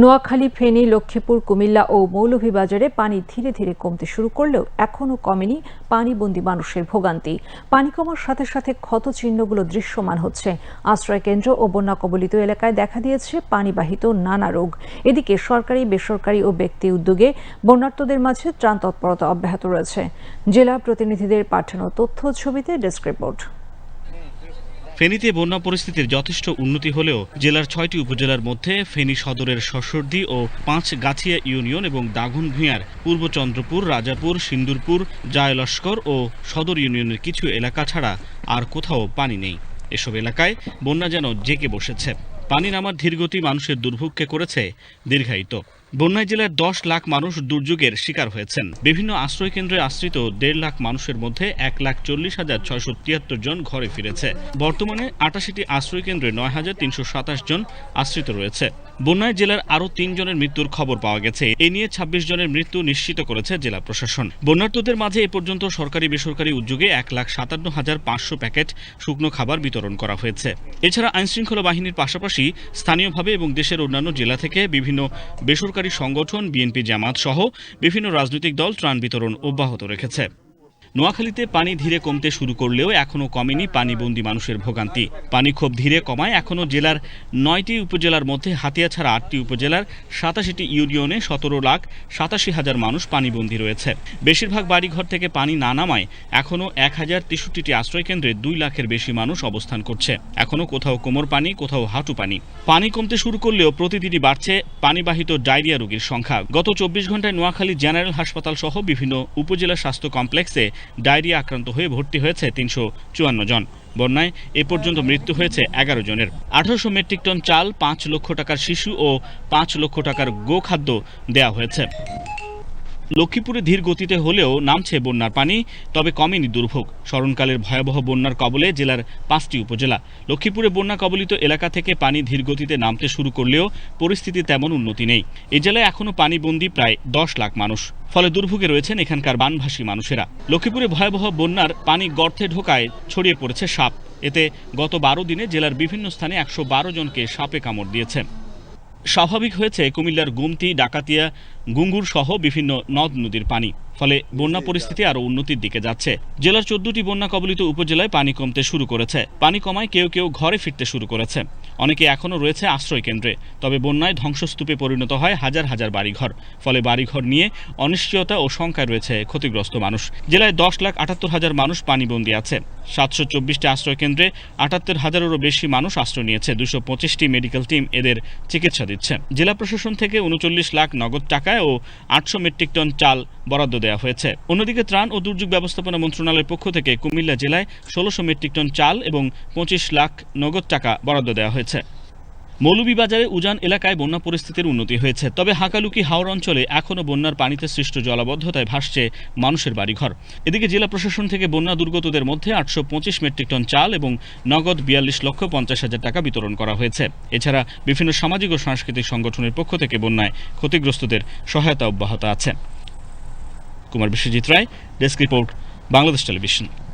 নোয়াখালী, ফেনী, লক্ষ্মীপুর, কুমিল্লা ও মৌলভীবাজারে পানি ধীরে ধীরে কমতে শুরু করলেও এখনও কমেনি পানিবন্দী মানুষের ভোগান্তি। পানি কমার সাথে সাথে ক্ষত চিহ্নগুলো দৃশ্যমান হচ্ছে। আশ্রয়কেন্দ্র ও বন্যা কবলিত এলাকায় দেখা দিয়েছে পানিবাহিত নানা রোগ। এদিকে সরকারি, বেসরকারি ও ব্যক্তি উদ্যোগে বন্যার্তদের মাঝে ত্রাণ তৎপরতা অব্যাহত রয়েছে। জেলা প্রতিনিধিদের পাঠানো তথ্য ছবিতে ডেস্ক রিপোর্ট। ফেনীতে বন্যা পরিস্থিতির যথেষ্ট উন্নতি হলেও জেলার ছয়টি উপজেলার মধ্যে ফেনী সদরের শস্যর্দি ও পাঁচ গাছিয়া ইউনিয়ন এবং দাগন ভূঁইয়ার পূর্ব চন্দ্রপুর, রাজাপুর, সিন্দুরপুর, জায়লস্কর ও সদর ইউনিয়নের কিছু এলাকা ছাড়া আর কোথাও পানি নেই। এসব এলাকায় বন্যা যেন জেকে বসেছে। পানি নামার ধীরগতি মানুষের দুর্ভোগকে করেছে দীর্ঘায়িত। বন্যায় জেলার দশ লাখ মানুষ দুর্যোগের শিকার হয়েছেন। বিভিন্ন আশ্রয়কেন্দ্রে আশ্রিত দেড় লাখ মানুষের মধ্যে এক লাখ চল্লিশ হাজার ছয়শো তিয়াত্তর জন ঘরে ফিরেছে। বর্তমানে আটাশিটি আশ্রয়কেন্দ্রে নয় হাজার তিনশো সাতাশ জন আশ্রিত রয়েছে। বন্যায় জেলার আরও জনের মৃত্যুর খবর পাওয়া গেছে। এ নিয়ে ছাব্বিশ জনের মৃত্যু নিশ্চিত করেছে জেলা প্রশাসন। বন্যার্তদের মাঝে এ পর্যন্ত সরকারি বেসরকারি উদ্যোগে এক লাখ সাতান্ন হাজার পাঁচশো প্যাকেট শুকনো খাবার বিতরণ করা হয়েছে। এছাড়া আইনশৃঙ্খলা বাহিনীর পাশাপাশি স্থানীয়ভাবে এবং দেশের অন্যান্য জেলা থেকে বিভিন্ন বেসরকারি সংগঠন বিএনপি জামাত সহ বিভিন্ন রাজনৈতিক দল ত্রাণ বিতরণ অব্যাহত রেখেছে। নোয়াখালীতে পানি ধীরে কমতে শুরু করলেও এখনও কমেনি পানিবন্দি মানুষের ভোগান্তি। পানি খুব ধীরে কমায়, এখনও জেলার নয়টি উপজেলার মধ্যে হাতিয়া ছাড়া আটটি উপজেলার সাতাশিটি ইউনিয়নে সতেরো লাখ সাতাশি হাজার মানুষ পানিবন্দি রয়েছে। বেশিরভাগ বাড়িঘর থেকে পানি না নামায়, এখনও এক হাজার তেষট্টিটি আশ্রয়কেন্দ্রে দুই লাখের বেশি মানুষ অবস্থান করছে। এখনও কোথাও কোমর পানি, কোথাও হাঁটু পানি। পানি কমতে শুরু করলেও প্রতিদিনই বাড়ছে পানিবাহিত ডায়রিয়া রোগীর সংখ্যা। গত চব্বিশ ঘন্টায় নোয়াখালী জেনারেল হাসপাতাল সহ বিভিন্ন উপজেলা স্বাস্থ্য কমপ্লেক্সে ডায়রিয়া আক্রান্ত হয়ে ভর্তি হয়েছে তিনশো চুয়ান্ন জন। বন্যায় এ পর্যন্ত মৃত্যু হয়েছে এগারো জনের। আঠারোশো মেট্রিক টন চাল, পাঁচ লক্ষ টাকার শিশু ও পাঁচ লক্ষ টাকার গোখাদ্য দেওয়া হয়েছে। লক্ষ্মীপুরে ধীর গতিতে হলেও নামছে বন্যার পানি, তবে কমেনি দুর্ভোগ। স্মরণকালের ভয়াবহ বন্যার কবলে জেলার পাঁচটি উপজেলা। লক্ষ্মীপুরে বন্যা কবলিত এলাকা থেকে পানি ধীর গতিতে নামতে শুরু করলেও পরিস্থিতি তেমন উন্নতি নেই। এ জেলায় এখনও পানিবন্দী প্রায় দশ লাখ মানুষ। ফলে দুর্ভোগে রয়েছেন এখানকার বানভাসী মানুষেরা। লক্ষ্মীপুরে ভয়াবহ বন্যার পানি গর্তে ঢোকায় ছড়িয়ে পড়েছে সাপ। এতে গত বারো দিনে জেলার বিভিন্ন স্থানে একশো বারো জনকে সাপে কামড় দিয়েছে। স্বাভাবিক হয়েছে কুমিল্লার গুমতি ডাকাতিয়া গুঙ্গুর সহ বিভিন্ন নদ নদীর পানি। ফলে বন্যা পরিস্থিতি আরও উন্নতির দিকে যাচ্ছে। জেলার চোদ্দটি বন্যা কবলিত উপজেলায় পানি কমতে শুরু করেছে। পানি কমায় কেউ কেউ ঘরে ফিরতে শুরু করেছে। অনেকে এখনও রয়েছে আশ্রয় কেন্দ্রে তবে বন্যায় ধ্বংসস্তূপে পরিণত হয় হাজার হাজার বাড়িঘর। ফলে বাড়িঘর নিয়ে অনিশ্চয়তা ও শঙ্কায় রয়েছে ক্ষতিগ্রস্ত মানুষ। জেলায় দশ লাখ আটাত্তর হাজার মানুষ পানিবন্দী আছে। সাতশো চব্বিশটি আশ্রয় কেন্দ্রে আটাত্তর হাজারেরও বেশি মানুষ আশ্রয় নিয়েছে। দুশো পঁচিশটি মেডিকেল টিম এদের চিকিৎসা দিচ্ছে। জেলা প্রশাসন থেকে উনচল্লিশ লাখ নগদ টাকায় ও আটশো মেট্রিক টন চাল বরাদ্দ দেওয়া হয়েছে। অন্যদিকে ত্রাণ ও দুর্যোগ ব্যবস্থাপনা মন্ত্রণালয়ের পক্ষ থেকে কুমিল্লা জেলায় ষোলোশো মেট্রিক টন চাল এবং পঁচিশ লাখ নগদ টাকা বরাদ্দ দেওয়া হয়েছে। মৌলভীবাজারে উজান এলাকায় বন্যা পরিস্থিতির উন্নতি হয়েছে, তবে হাকালুকি হাওড় অঞ্চলে এখনও বন্যার পানিতে সৃষ্ট জলাবদ্ধতায় ভাসছে মানুষের বাড়িঘর। এদিকে জেলা প্রশাসন থেকে বন্যা দুর্গতদের মধ্যে আটশো পঁচিশ মেট্রিক টন চাল এবং নগদ বিয়াল্লিশ লক্ষ পঞ্চাশ হাজার টাকা বিতরণ করা হয়েছে। এছাড়া বিভিন্ন সামাজিক ও সাংস্কৃতিক সংগঠনের পক্ষ থেকে বন্যায় ক্ষতিগ্রস্তদের সহায়তা অব্যাহত আছে। Kumar Biswajit Roy desk report Bangladesh television.